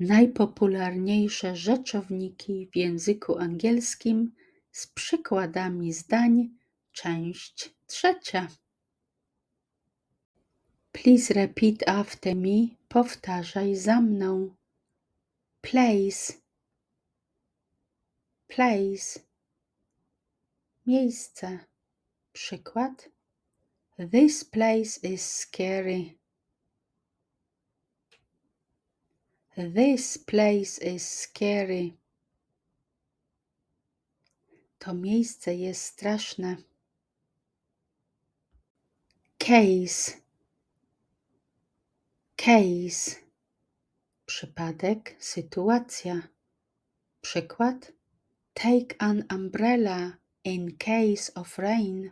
Najpopularniejsze rzeczowniki w języku angielskim z przykładami zdań, część trzecia. Please repeat after me. Powtarzaj za mną. Place. Place. Miejsce. Przykład. This place is scary. This place is scary. To miejsce jest straszne. Case. Case. Przypadek, sytuacja. Przykład. Take an umbrella in case of rain.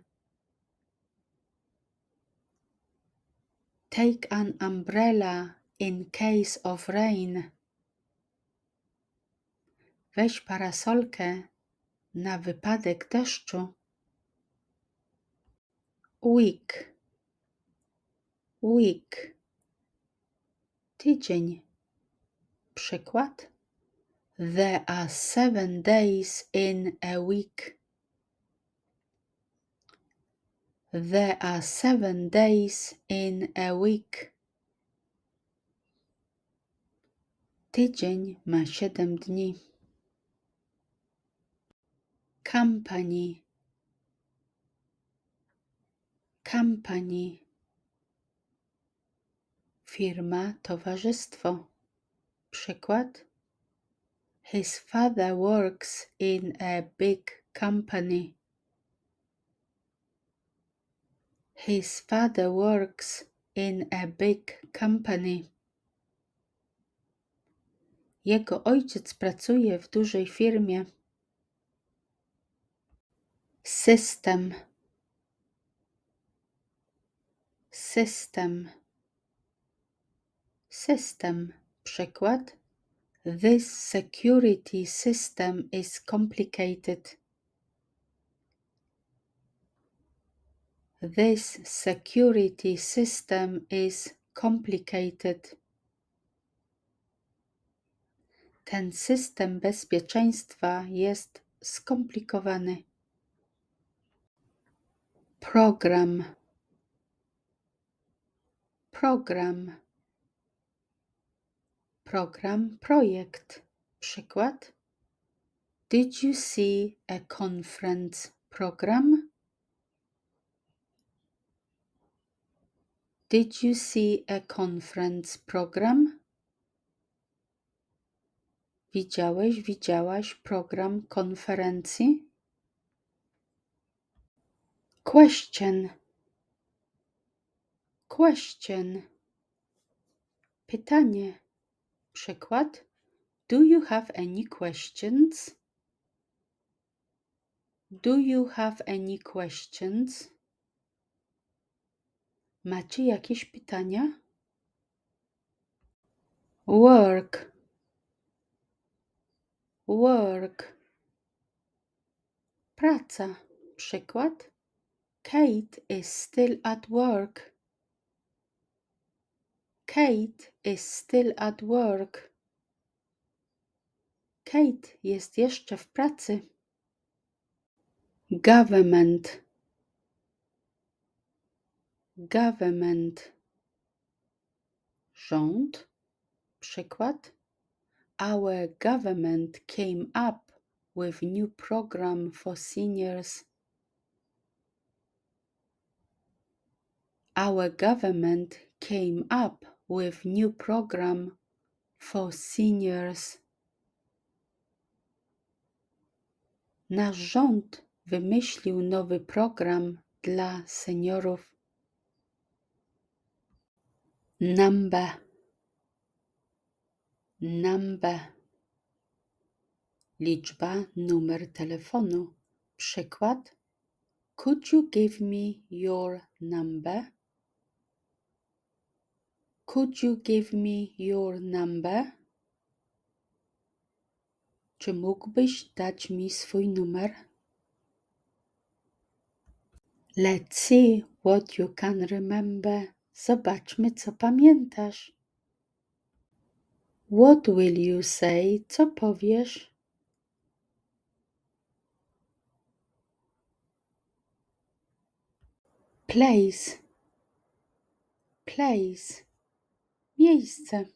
Take an umbrella in case of rain. Weź parasolkę na wypadek deszczu. Week. Week. Tydzień. Przykład. There are seven days in a week. There are seven days in a week. Tydzień ma siedem dni. Company. Company. Firma, towarzystwo. Przykład. His father works in a big company. His father works in a big company. Jego ojciec pracuje w dużej firmie. System. System. System. Przykład. This security system is complicated. This security system is complicated. Ten system bezpieczeństwa jest skomplikowany. Program. Program. Program, projekt. Przykład. Did you see a conference program? Did you see a conference program? Widziałeś, widziałaś program konferencji? Question. Question. Pytanie. Przykład. Do you have any questions? Do you have any questions? Macie jakieś pytania? Work. Work. Praca. Przykład. Kate is still at work. Kate is still at work. Kate jest jeszcze w pracy. Government. Government. Rząd. Przykład. Our government came up with new program for seniors. Our government came up with new program for seniors. Nasz rząd wymyślił nowy program dla seniorów. Number. Number. Liczba, numer telefonu. Przykład. Could you give me your number? Could you give me your number? Czy mógłbyś dać mi swój numer? Let's see what you can remember. Zobaczmy, co pamiętasz. What will you say? Co powiesz? Place. Place. Miejsce.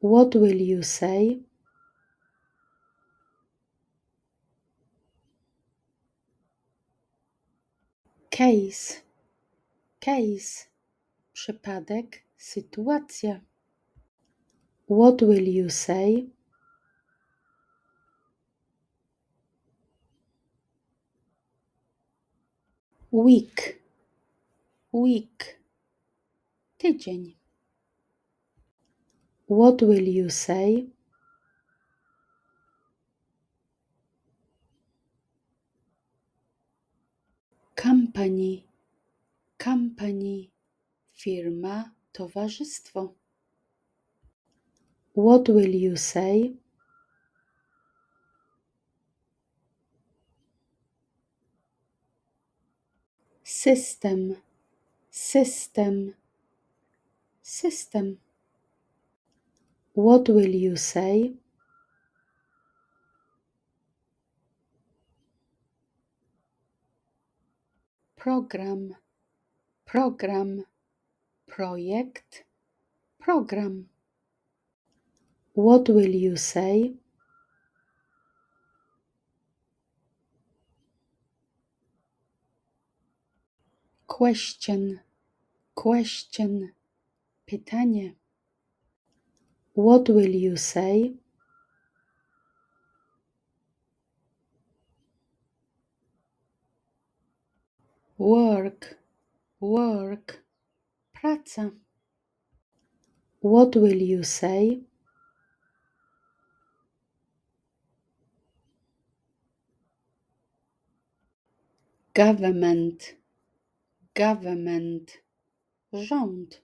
What will you say? Case. Case. Przypadek, sytuacja. What will you say? Week. Week. Tydzień. What will you say? Company. Company. Firma, towarzystwo. What will you say? System. System. System. What will you say? Program. Program. project, Program. What will you say? Question. Question. Pytanie. What will you say? Work. Work. Praca. What will you say? Government. Government. Rząd.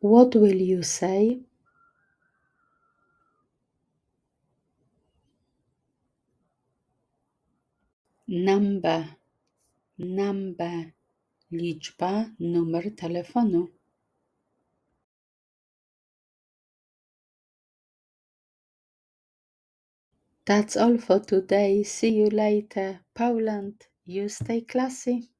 What will you say? Number. Number. Liczba, numer telefonu. That's all for today. See you later. Poland, you stay classy.